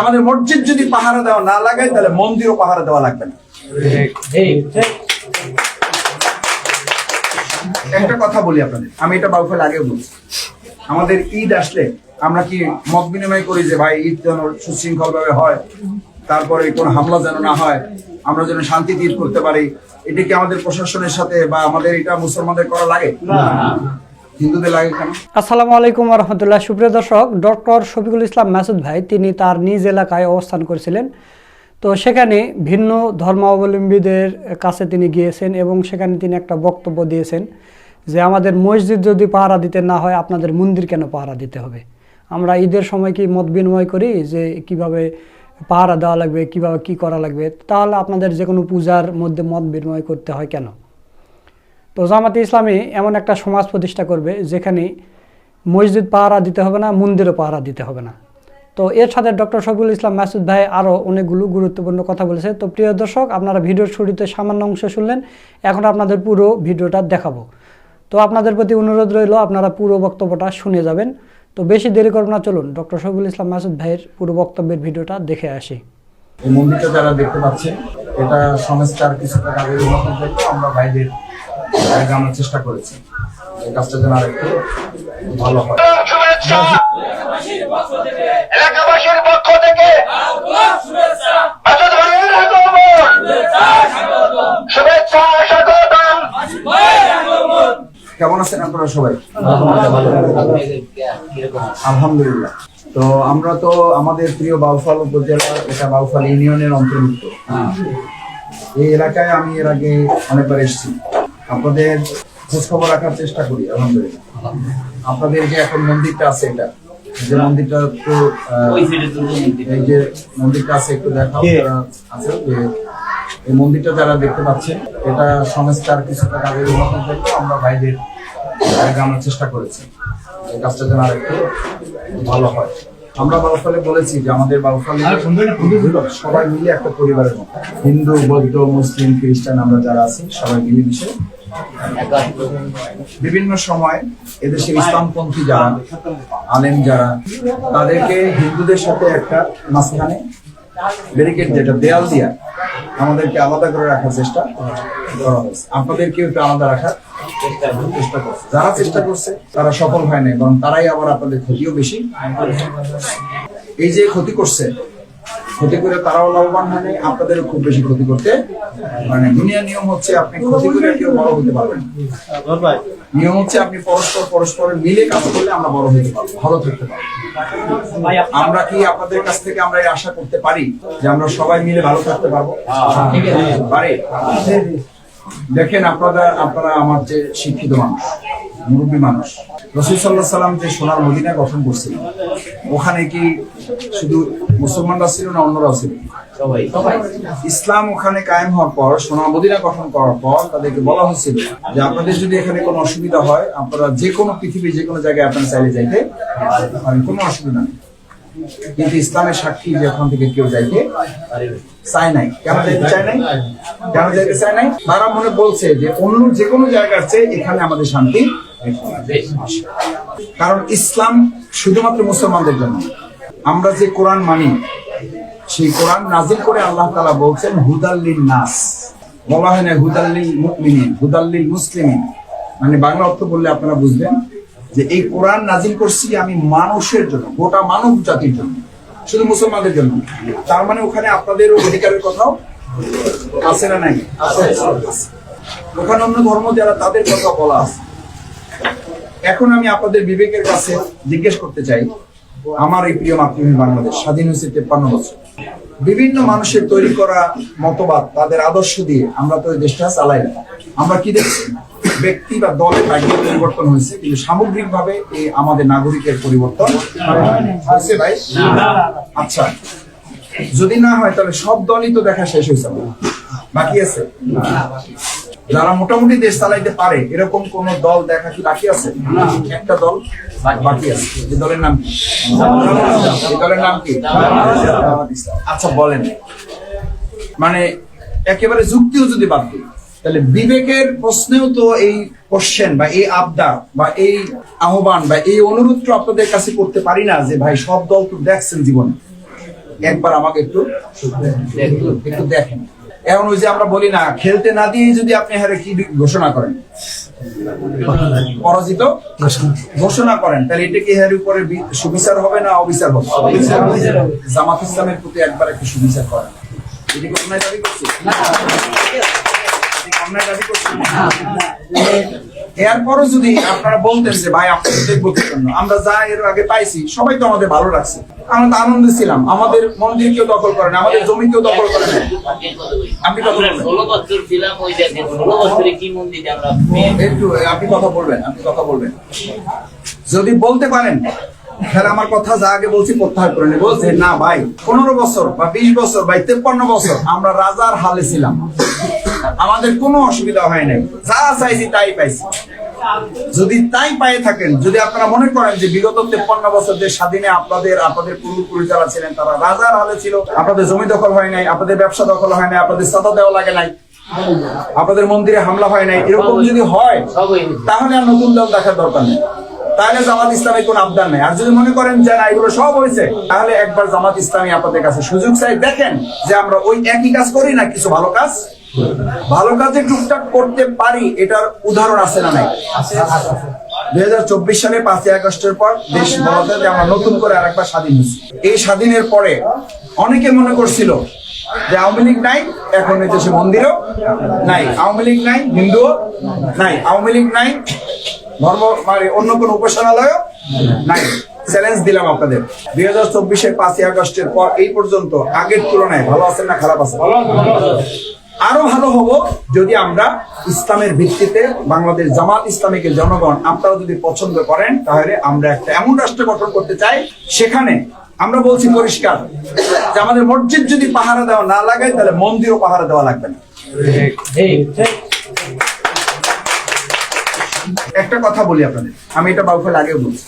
আমাদের মসজিদ যদি পাহারা দেওয়া না লাগায়, তাহলে মন্দিরও পাহারা দেওয়া লাগবে না। একটা কথা বলি আপনাদের। আমি এটা বাউফেল আগেও বলছি। আমাদের ঈদ আসলে আমরা কি মত বিনিময় করি যে, ভাই, ঈদ যেন সুশৃঙ্খল ভাবে হয়, তারপরে কোনো হামলা যেন না হয়, আমরা যেন শান্তি ঈদ করতে পারি, এটা কি আমাদের প্রশাসনের সাথে বা আমাদের এটা মুসলমানদের করা লাগে? আসসালামু আলাইকুম রহমতুল্লাহ সুপ্রিয় দর্শক, ডক্টর শফিকুল ইসলাম মাসুদ ভাই, তিনি তার নিজ এলাকায় অবস্থান করেছিলেন। তো সেখানে ভিন্ন ধর্মাবলম্বীদের কাছে তিনি গিয়েছেন এবং সেখানে তিনি একটা বক্তব্য দিয়েছেন যে, আমাদের মসজিদ যদি পাহারা দিতে না হয়, আপনাদের মন্দির কেন পাহারা দিতে হবে? আমরা ঈদের সময় কি মত বিনিময় করি যে, কীভাবে পাহারা দেওয়া লাগবে, কীভাবে কি করা লাগবে? তাহলে আপনাদের যে কোনো পূজার মধ্যে মত বিনিময় করতে হয় কেন? তো জামাতে ইসলামী এমন একটা সমাজ প্রতিষ্ঠা করবে যেখানে মসজিদ পাহারা দিতে হবে না, মন্দিরও পাহারা দিতে হবে না। তো এর সাথে ডক্টর শফিকুল ইসলাম মাসুদ ভাই আরও অনেকগুলো গুরুত্বপূর্ণ কথা বলেছে। তো প্রিয় দর্শক, আপনারা ভিডিওর শুরুতে সামান্য অংশ শুনলেন, এখন আপনাদের পুরো ভিডিওটা দেখাবো। তো আপনাদের প্রতি অনুরোধ রইল, আপনারা পুরো বক্তব্যটা শুনে যাবেন। তো বেশি দেরি করব না, চলুন ডক্টর শফিকুল ইসলাম মাসুদ ভাইয়ের পুরো বক্তব্যের ভিডিওটা দেখে আসি। এই মন্দিরটা যারা দেখতে পাচ্ছেন, এটা সংস্কার কিছুটা আমরা ভাইদের জানার চেষ্টা করেছি। এই কাজটা যেন আরেকটু ভালো হয়। এলাকাবাসীর পক্ষ থেকে। শুভেচ্ছা স্বাগতম। কেমন আছেন আপনারা সবাই? আলহামদুলিল্লাহ। তো আমরা তো আমাদের প্রিয় বাউফাল উপজেলা এটা বাউফাল ইউনিয়নের অন্তর্ভুক্ত। এই এলাকায় আমি এর আগে অনেকবার এসেছি। আপনাদের খোঁজ খবর রাখার চেষ্টা করি আলহামদুলিল্লাহ। আপনাদের যে এখন মন্দিরটা আছে এটা যে মন্দিরটা একটু এই যে মন্দিরটা আছে একটু দেখাও আছে যে এই মন্দিরটা যারা দেখতে পাচ্ছেন এটা সংস্কার কিছুটা কাজের জন্য আমরা ভাইদের জানার চেষ্টা করেছি। এই কাজটা যেন আরেকটু ভালো হয়। আমরা বাউফালে বলেছি যে আমাদের বাউফালে সবাই মিলে একটা পরিবারের মতো। হিন্দু বৌদ্ধ মুসলিম খ্রিস্টান আমরা যারা আছি সবাই মিলে মিশে বিভিন্ন সময় এদেশের ইসলামপন্থী যারা, আলেম যারা, তাদেরকে হিন্দুদের সাথে একটা মাঝখানে ব্যারিকেড যেটা দেয়াল দিয়া আমাদেরকে আলাদা করে রাখার চেষ্টা করা হয়েছে। আপনাদেরকে একটু আলাদা রাখার চেষ্টা করছে। যারা চেষ্টা করছে, তারা সফল হয় নাই বরং তারাই আবার আপনাদের ক্ষতিও বেশি। এই যে ক্ষতি করছে ক্ষতি করে তারাও লাভবান হয় নাই আপনাদেরও খুব বেশি ক্ষতি করতে মানে দুনিয়া নিয়ম হচ্ছে আপনি ক্ষতি করে কেউ বড় হতে পারবেন নিয়ম হচ্ছে আপনি পরস্পর পরস্পরের মিলে কাজ করলে আমরা বড় হতে পারব ভালো থাকতে পারব। আমরা কি আপনাদের কাছ থেকে আমরা এই আশা করতে পারি যে আমরা সবাই মিলে ভালো থাকতে পারব? পারি? দেখেন আপনারা আপনারা আমার যে শিক্ষিত মানুষ মুরব্বী মানুষ রসুল সাল্লাহ সাল্লাম যে সোনার মদিনা গঠন করছিলেন ওখানে কি শুধু মুসলমানরা ছিল না অন্যরাও ছিল? ইসলাম ওখানে কায়েম হওয়ার পর সোনার মদিনা গঠন করার পর তাদেরকে বলা হয়েছিল যে আপনাদের যদি এখানে কোনো অসুবিধা হয় আপনারা যে কোনো পৃথিবীর যে কোনো জায়গায় আপনারা চাইলে যাইতে পারেন কোনো অসুবিধা নেই। কিন্তু ইসলামের সাক্ষী যে ওখান থেকে কেউ যাইতে চায় নাই। কেন যাইতে চায় নাই? কেন যাইতে চায় নাই? তারা মনে বলছে যে অন্য যে কোনো জায়গার চেয়ে এখানে আমাদের শান্তি কারণ ইসলাম শুধুমাত্র মুসলমানদের জন্য। আমরা যে কোরআন মানি, সেই কোরআন নাজিল করে আল্লাহ তালা বলছেন হুদাল্লিল নাস। বলা হয় না হুদাল্লিল মুকমিনিন হুদাল্লিল মুসলিমিন। মানে বাংলা অর্থ বললে আপনারা বুঝবেন যে এই কোরআন নাজিল করছি আমি মানুষের জন্য, গোটা মানব জাতির জন্য। শুধু মুসলমানদের জন্য। তার মানে ওখানে আপনাদের অধিকারের কথাও আছে না নাই? ওখানে অন্য ধর্ম যারা, তাদের কথা বলা আছে। এখন আমি আপনাদের বিবেকের কাছে জিজ্ঞেস করতে চাই, আমার এই প্রিয় মাতৃভূমি বাংলাদেশ, স্বাধীন হয়েছে তেপ্পান্ন বছর। বিভিন্ন মানুষের তৈরি করা মতবাদ, তাদের আদর্শ দিয়ে আমরা তো এই দেশটা চালাই না। আমরা কি দেখছি? ব্যক্তি বা দলের ভাগ্য পরিবর্তন হয়েছে, কিন্তু সামগ্রিক ভাবে এই আমাদের নাগরিকের পরিবর্তন হয়েছে ভাই? আচ্ছা যদি না হয় তাহলে সব দলই তো দেখা শেষ হয়েছে। বাকি আছে? যারা মোটামুটি দেশ চালাইতে পারে এরকম কোন দল দেখা কি বাকি আছে? একটা দল বাকি আছে। যে দলের নাম কি? দলের নাম কি? আচ্ছা বলেন। মানে একেবারে যুক্তিও যদি বাদ দিই তাহলে বিবেকের প্রশ্নেও তো এই কোশ্চেন বা এই আবদার বা এই আহ্বান বা এই অনুরোধটা আপনাদের কাছে করতে পারি না যে ভাই সব দল তো দেখছেন জীবনে। একবার আমাকে একটু একটু দেখেন। এখন ওই যে আমরা বলি না খেলতে না দিয়ে যদি আপনি হারে কি ঘোষণা করেন? পরাজিত? ঘোষণা করেন তাহলে এটা কি এর উপরে সুবিচার হবে না অবিচার হবে? জামাত ইসলামের প্রতি একবার একটু সুবিচার করেন। এটা অন্যায় দাবি করছি? অন্যায় দাবি করছি? এরপরও যদি আপনারা বলতেন যে ভাই আপনাদের দেখব জন্য আমরা যা এর আগে পাইছি সবাই তো আমাদের ভালো লাগছে। আমরা তো আনন্দে ছিলাম। আমাদের মন্দির কেউ দখল করেন আমাদের জমি কেউ দখল করেন আপনি কথা বলবেন। ষোলো বছর ছিলাম ওই দেখেন ষোলো বছরে কি মন্দির আমরা একটু আপনি কথা বলবেন আপনি কথা বলবেন। যদি বলতে পারেন তাহলে আমার কথা যা আগে বলছি প্রত্যাহার করে নেব। যে না ভাই পনেরো বছর বা বিশ বছর বা তেপ্পান্ন বছর আমরা রাজার হালে ছিলাম। আমাদের কোনো অসুবিধা হয় নাই। যা চাইছি তাই পাইছি। যদি তাই পায়ে থাকেন যদি আপনারা মনে করেন যে বিগত তেপ্পান্ন বছর যে স্বাধীনে আপনাদের আপনাদের পূর্বপুরুষ যারা ছিলেন তারা রাজার হালে ছিল আপনাদের জমি দখল হয় নাই আপনাদের ব্যবসা দখল হয় নাই আপনাদের সাদা দেওয়া লাগে নাই আপনাদের মন্দিরে হামলা হয় নাই এরকম যদি হয় তাহলে আর নতুন দল দেখার দরকার নেই। তাহলে জামাত ইসলামের কোন আবদার নেই। আর যদি মনে করেন যে না এগুলো সব হয়েছে তাহলে একবার জামাত ইসলামী আপনাদের কাছে সুযোগ চাই। দেখেন যে আমরা ওই একই কাজ করি না কিছু ভালো কাজ? ভালো কাজে টুকটাক করতে পারি, এটার উদাহরণ আছে না নাই? দুই হাজার চব্বিশ সালে পাঁচই আগস্টের পর দেশ বলা যায় যে আমরা নতুন করে আরেকবার স্বাধীন হয়েছি। এই স্বাধীনের পরে অনেকে মনে করছিল যে আওয়ামী লীগ নাই, এখন এই দেশে মন্দিরও নাই। আওয়ামী লীগ নাই, হিন্দুও নাই। আওয়ামী লীগ নাই, ধর্ম মানে অন্য কোন উপাসনালয় নাই। চ্যালেঞ্জ দিলাম আপনাদের। দুই হাজার চব্বিশের পাঁচই আগস্টের পর এই পর্যন্ত আগের তুলনায় ভালো আছেন না খারাপ আছেন? আরও ভালো হব যদি আমরা ইসলামের ভিত্তিতে বাংলাদেশ জামাত ইসলামীকে জনগণ আপনারা যদি পছন্দ করেন, তাহলে আমরা একটা এমন রাষ্ট্র গঠন করতে চাই, সেখানে আমরা বলছি পরিষ্কার, যে আমাদের মসজিদ যদি পাহারা দেওয়া না লাগায়, তাহলে মন্দিরও পাহারা দেওয়া লাগবে না। একটা কথা বলি আপনাদের, আমি এটা বাউফেল আগেও বলছি।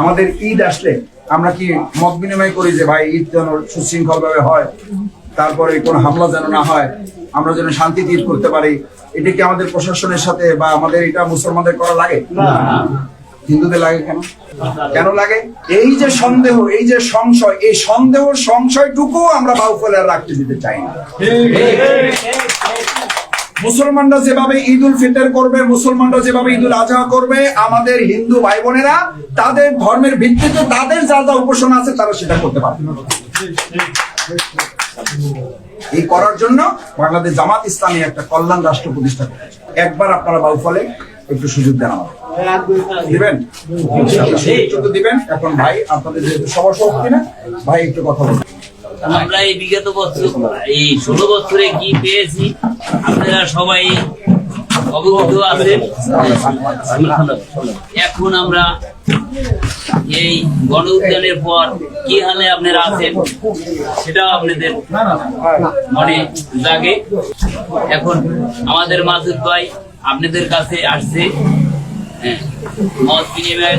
আমাদের ঈদ আসলে আমরা কি মত বিনিময় করি যে ভাই ঈদ যেন সুশৃঙ্খল ভাবে হয়, তারপরে কোনো হামলা যেন না হয় আমরা যেন শান্তিতে ঈদ করতে পারি। এটা কি আমাদের প্রশাসনের সাথে বা আমাদের এটা মুসলমানদের করা লাগে? হিন্দুদের লাগে কেন? কেন লাগে? এই যে সন্দেহ এই যে সংশয় এই সন্দেহ সংশয়টুকু আমরা বাউফলে রাখতে দিতে চাই না। মুসলমানরা যেভাবে ঈদ উল ফিতর করবে মুসলমানরা যেভাবে ঈদ উল আজহা করবে আমাদের হিন্দু ভাই বোনেরা তাদের ধর্মের ভিত্তিতে তাদের যা যা উপাসনা আছে তারা সেটা করতে পারবে এই করার জন্য বাংলাদেশ জামাত ইসলামী একটা কল্যাণ রাষ্ট্র প্রতিষ্ঠা করেছে একবার আপনারা বাউফলে একটু সুযোগ দেন আমাদের দিবেন? তো দিবেন। এখন ভাই আপনাদের যেহেতু সবার শক্তি না ভাই একটু কথা বলুন। আমরা এই বিগত বছর এই ষোলো বছরে কি পেয়েছি আপনারা সবাই অবগত আছেন। এখন আমরা এই গণ উদ্যানের পর কি হালে আপনারা আছেন? সেটাও আপনাদের মনে জাগে। এখন আমাদের মাসুদ ভাই আপনাদের কাছে আসছে। হ্যাঁ, মত বিনিময়ের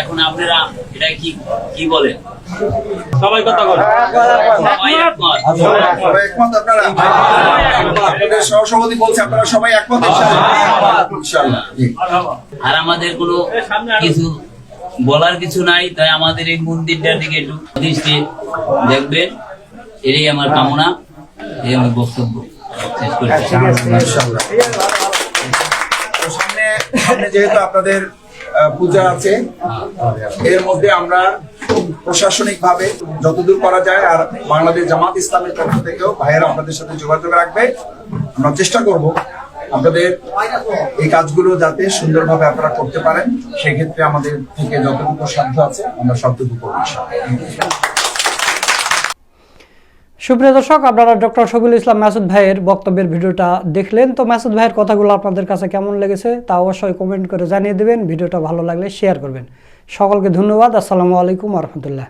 এখন আপনারা এটা কি কি বলেন? সবাই কথা বলে সবাই একমত। আপনারা। আপনাদের সহসভাপতি বলছে আপনারা সবাই একমত। আর আমাদের কোনো কিছু বলার কিছু নাই তাই আমাদের এই মন্দিরটার দিকে একটু দৃষ্টি দেখবেন। এটাই আমার কামনা এই আমার বক্তব্য। শেষ করছি। ইনশাআল্লাহ। তো সামনে যেহেতু আপনাদের পূজা আছে, এর মধ্যে আমরা প্রশাসনিক ভাবে যতদূর করা যায়, আর বাংলাদেশ জামাত ইসলামের পক্ষ থেকেও ভাইয়েরা আপনাদের সাথে যোগাযোগ রাখবে আমরা চেষ্টা করব আপনাদের এই কাজগুলো যাতে সুন্দরভাবে আপনারা করতে পারেন সেক্ষেত্রে আমাদের থেকে যতটুকু সাধ্য আছে, আমরা সবটুকু করব। সুপ্রিয় দর্শক, আপনারা ডক্টর শফিউল ইসলাম মাসুদ ভাইয়ের বক্তব্যের ভিডিওটা দেখলেন। তো মাসুদ ভাইয়ের কথাগুলো আপনাদের কাছে কেমন লেগেছে তা অবশ্যই কমেন্ট করে জানিয়ে দেবেন। ভিডিওটা ভালো লাগলে শেয়ার করবেন। সকলকে ধন্যবাদ। আসসালামু আলাইকুম রহমতুল্লাহ।